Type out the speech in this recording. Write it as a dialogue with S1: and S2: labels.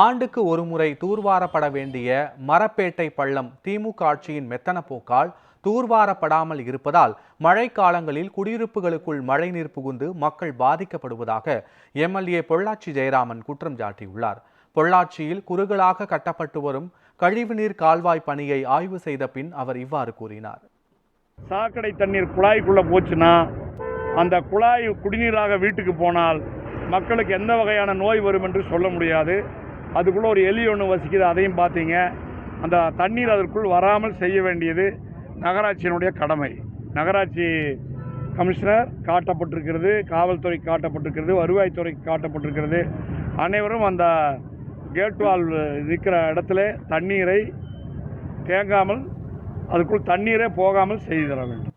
S1: ஆண்டுக்கு ஒருமுறை தூர்வாரப்பட வேண்டிய மரப்பேட்டை பள்ளம் திமுக ஆட்சியின் மெத்தன போக்கால் தூர்வாரப்படாமல் இருப்பதால் மழைக்காலங்களில் குடியிருப்புகளுக்குள் மழைநீர் புகுந்து மக்கள் பாதிக்கப்படுவதாக எம்எல்ஏ பொள்ளாச்சி ஜெயராமன் குற்றம் சாட்டியுள்ளார். பொள்ளாச்சியில் குறுகலாக கட்டப்பட்டு வரும் கழிவுநீர் கால்வாய் பணியை ஆய்வு செய்த பின் அவர் இவ்வாறு கூறினார்.
S2: சாக்கடை தண்ணீர் குழாய்க்குள்ளே போச்சுன்னா அந்த குழாய் குடிநீராக வீட்டுக்கு போனால் மக்களுக்கு எந்த வகையான நோய் வரும் என்று சொல்ல முடியாது. அதுக்குள்ளே ஒரு எலி ஒன்று வசிக்குது அதையும் பார்த்தீங்க. அந்த தண்ணீர் அதற்குள் வராமல் செய்ய வேண்டியது நகராட்சியினுடைய கடமை. நகராட்சி கமிஷனர் காட்டப்பட்டிருக்கிறது காவல்துறை காட்டப்பட்டிருக்கிறது வருவாய்த்துறைக்கு காட்டப்பட்டிருக்கிறது. அனைவரும் அந்த கேட் வால் இருக்கிற இடத்துல தண்ணீரை தேங்காமல் அதுக்குள் தண்ணீரே போகாமல் செய்து தர வேண்டும்.